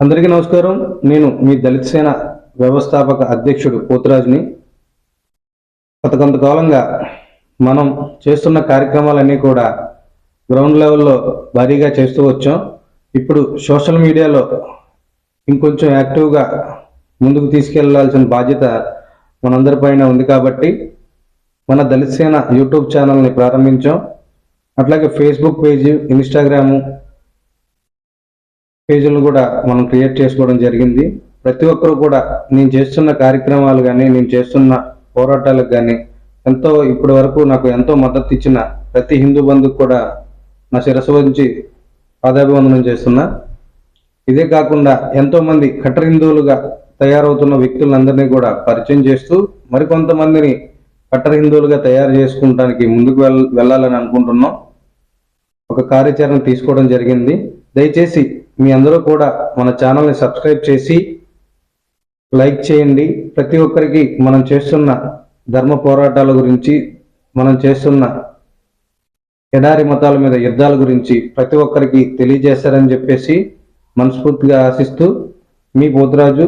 అందరికీ నమస్కారం. నేను మీ దళిత సేన వ్యవస్థాపక అధ్యక్షుడు పోతురాజుని. గత కొంతకాలంగా మనం చేస్తున్న కార్యక్రమాలన్నీ కూడా గ్రౌండ్ లెవెల్లో భారీగా చేస్తూ వచ్చాం. ఇప్పుడు సోషల్ మీడియాలో ఇంకొంచెం యాక్టివ్గా ముందుకు తీసుకెళ్ళాల్సిన బాధ్యత మనందరిపైన ఉంది కాబట్టి మన దళిత సేన యూట్యూబ్ ఛానల్ని ప్రారంభించాం. అట్లాగే ఫేస్బుక్ పేజీ ఇన్స్టాగ్రాము పేజీలను కూడా మనం క్రియేట్ చేసుకోవడం జరిగింది. ప్రతి ఒక్కరు కూడా నేను చేస్తున్న కార్యక్రమాలు కానీ నేను చేస్తున్న పోరాటాలకు కానీ ఎంతో ఇప్పటి వరకు నాకు ఎంతో మద్దతు ఇచ్చిన ప్రతి హిందూ బంధుకు కూడా నా శిరస్సు వంచి పాదాభివందనం చేస్తున్నా. ఇదే కాకుండా ఎంతో మంది కట్టర్ హిందువులుగా తయారవుతున్న వ్యక్తులందరినీ కూడా పరిచయం చేస్తూ మరికొంతమందిని కట్టర్ హిందువులుగా తయారు చేసుకుంటానికి ముందుకు వెళ్ వెళ్ళాలని అనుకుంటున్నాం. ఒక కార్యాచరణ తీసుకోవడం జరిగింది. దయచేసి మీ అందరూ కూడా మన ఛానల్ని సబ్స్క్రైబ్ చేసి లైక్ చేయండి. ప్రతి ఒక్కరికి మనం చేస్తున్న ధర్మ పోరాటాల గురించి మనం చేస్తున్న ఎడారి మతాల మీద యుద్ధాల గురించి ప్రతి ఒక్కరికి తెలియజేస్తారని చెప్పేసి మనస్ఫూర్తిగా ఆశిస్తూ మీ పోతురాజు